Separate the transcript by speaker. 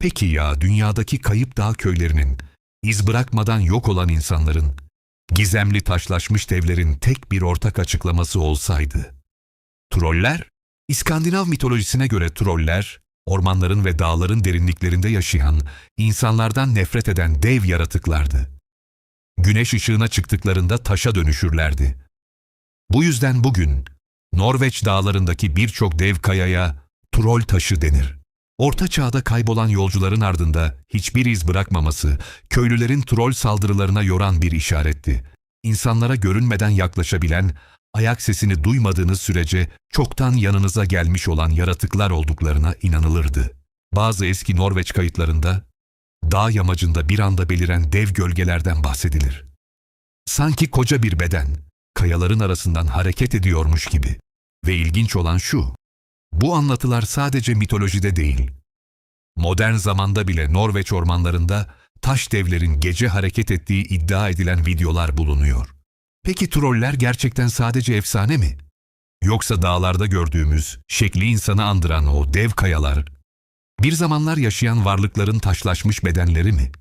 Speaker 1: Peki ya dünyadaki kayıp dağ köylerinin, iz bırakmadan yok olan insanların, gizemli taşlaşmış devlerin tek bir ortak açıklaması olsaydı? Troller, İskandinav mitolojisine göre troller, ormanların ve dağların derinliklerinde yaşayan, insanlardan nefret eden dev yaratıklardı. Güneş ışığına çıktıklarında taşa dönüşürlerdi. Bu yüzden bugün Norveç dağlarındaki birçok dev kayaya troll taşı denir. Orta çağda kaybolan yolcuların ardında hiçbir iz bırakmaması, köylülerin troll saldırılarına yoran bir işaretti. İnsanlara görünmeden yaklaşabilen, ayak sesini duymadığınız sürece çoktan yanınıza gelmiş olan yaratıklar olduklarına inanılırdı. Bazı eski Norveç kayıtlarında dağ yamacında bir anda beliren dev gölgelerden bahsedilir. Sanki koca bir beden, kayaların arasından hareket ediyormuş gibi. Ve ilginç olan şu, bu anlatılar sadece mitolojide değil. Modern zamanda bile Norveç ormanlarında taş devlerin gece hareket ettiği iddia edilen videolar bulunuyor. Peki troller gerçekten sadece efsane mi? Yoksa dağlarda gördüğümüz, şekli insanı andıran o dev kayalar, bir zamanlar yaşayan varlıkların taşlaşmış bedenleri mi?